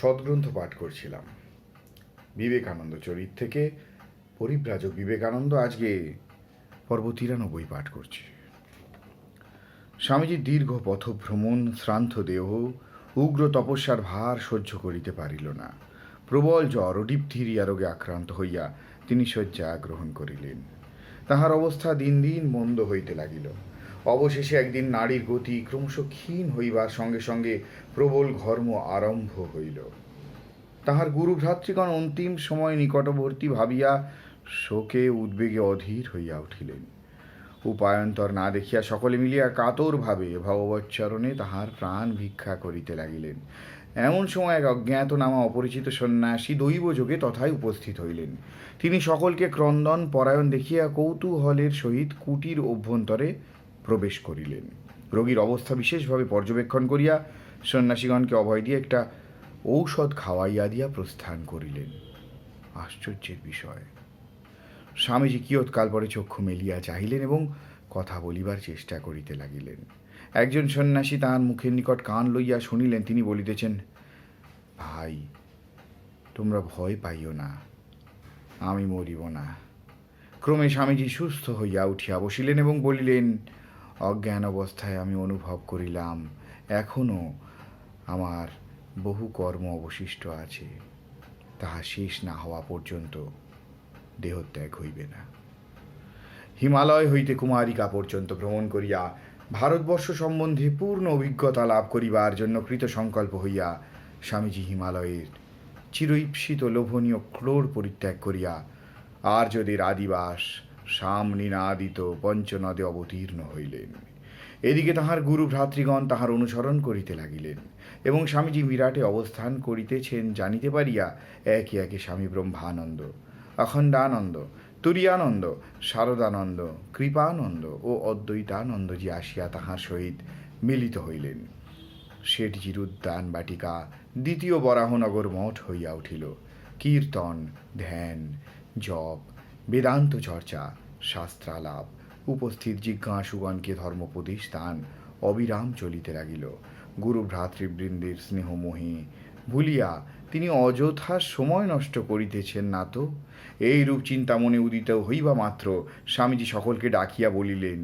সদ্গ্রন্থ পাঠ করছিলাম। বিবেকানন্দ চরিত থেকে পরিব্রাজক বিবেকানন্দ আজকে পর্ব তিরানব্বই পাঠ করছি। স্বামীজির দীর্ঘ পথভ্রমণ, শ্রান্ত দেহ, উগ্র তপস্যার ভার সহ্য করিতে পারিল না। প্রবল জ্বর ও ডিপথিরিয়া রোগে আক্রান্ত হইয়া তিনি শয্যা গ্রহণ করিলেন। তাহার অবস্থা দিন দিন মন্দ হইতে লাগিল। অবশেষে একদিন নারীর গতি ক্রমশ ক্ষীণ হইবার সঙ্গে সঙ্গে প্রবল ঘর্ম আরম্ভ হইল। তাহার গুরু ভ্রাতৃগণ অন্তিম সময় নিকটবর্তী ভাবিয়া শোকে উদ্বেগে অধীর হইয়া উঠিলেন। উপায়ন্তর না দেখিয়া সকলে মিলিয়া কাতরভাবে ভগবচ্চরণে তাহার প্রাণ ভিক্ষা করিতে লাগিলেন। এমন সময় এক অজ্ঞাত নামা অপরিচিত সন্ন্যাসী দৈব যোগে তথায় উপস্থিত হইলেন। তিনি সকলকে ক্রন্দন পরায়ণ দেখিয়া কৌতূহলের সহিত কুটির অভ্যন্তরে প্রবেশ করিলেন। রোগীর অবস্থা বিশেষভাবে পর্যবেক্ষণ করিয়া সন্ন্যাসীগণকে অভয় দিয়ে একটা ঔষধ খাওয়াইয়া দিয়া প্রস্থান করিলেন। আশ্চর্যের বিষয়। স্বামীজি কিয়ৎকাল পরে চক্ষু মেলিয়া চাহিলেন এবং কথা বলিবার চেষ্টা করিতে লাগিলেন। একজন সন্ন্যাসী তাহার মুখের নিকট কান লইয়া শুনিলেন, তিনি বলিতেছেন, ভাই, তোমরা ভয় পাইও না, আমি মরিব না। ক্রমে স্বামীজি সুস্থ হইয়া উঠিয়া বসিলেন এবং বলিলেন অজ্ঞান অবস্থায় আমি অনুভব করিলাম। এখনও আমার বহু কর্ম অবশিষ্ট আছে। তাহা শেষ না হওয়া পর্যন্ত দেহত্যাগ হইবে না। হিমালয় হইতে কুমারিকা পর্যন্ত ভ্রমণ করিয়া ভারতবর্ষ সম্বন্ধে পূর্ণ অভিজ্ঞতা লাভ করিবার জন্য কৃত সংকল্প হইয়া স্বামীজি হিমালয়ের চিরঈপ্সিত লোভনীয় ক্লোর পরিত্যাগ করিয়া আর্যদের আদিবাস সামনিনাদিত পঞ্চনদে অবতীর্ণ হইলেন। এদিকে তাহার গুরু ভ্রাতৃগণ তাহার অনুসরণ করিতে লাগিলেন এবং স্বামীজি বিরাটে অবস্থান করিতেছেন জানিতে পারিয়া একে একে স্বামী ব্রহ্মানন্দ, অখণ্ডানন্দ, তুরিয়ানন্দ, শারদানন্দ, কৃপানন্দ ও অদ্বৈতানন্দজি আসিয়া তাহার সহিত মিলিত হইলেন। শেঠজির উদ্যান বাটিকা দ্বিতীয় বরাহনগর মঠ হইয়া উঠিল। কীর্তন, ধ্যান, জপ, বেদান্ত চর্চা শাস্ত্রালাপ, উপস্থিত জিজ্ঞাসুগণকে ধর্মোপদেশ দান অবিরাম চলিতে লাগিল। গুরু ভ্রাতৃবৃন্দের স্নেহমোহে ভুলিয়া তিনি অযথা সময় নষ্ট করিতেছেন না তো? এই রূপ চিন্তা মনে উদিত হইবা মাত্র স্বামীজি সকলকে ডাকিয়া বলিলেন,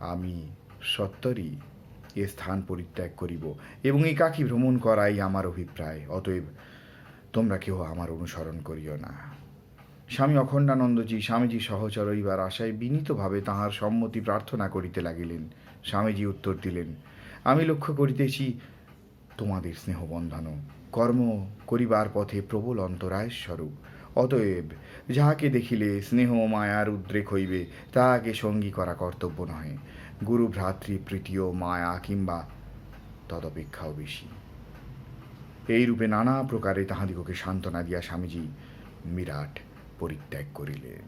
আমি সত্তরই এ স্থান পরিত্যাগ করিব এবং এই একাকী ভ্রমণ করাই আমার অভিপ্রায়, অতএব তোমরা কেউ আমার অনুসরণ করিও না। স্বামী অখণ্ডানন্দজি স্বামীজি সহচর হইবার আশায় বিনীতভাবে তাহার সম্মতি প্রার্থনা করিতে লাগিলেন। স্বামীজি উত্তর দিলেন, আমি লক্ষ্য করিতেছি তোমাদের স্নেহবন্ধন কর্ম করিবার পথে প্রবল অন্তরায় স্বরূপ। অতএব যাহাকে দেখিলে স্নেহ মায়ার উদ্রেক হইবে, তাহাকে সঙ্গী করা কর্তব্য নহে। গুরু ভ্রাতৃ প্রীতিও মায়া কিংবা তদপেক্ষাও বেশি। এই রূপে নানা প্রকারে তাহাদিগকে সান্ত্বনা দিয়া স্বামীজি, বিরাট পরিত্যাগ করিলেন।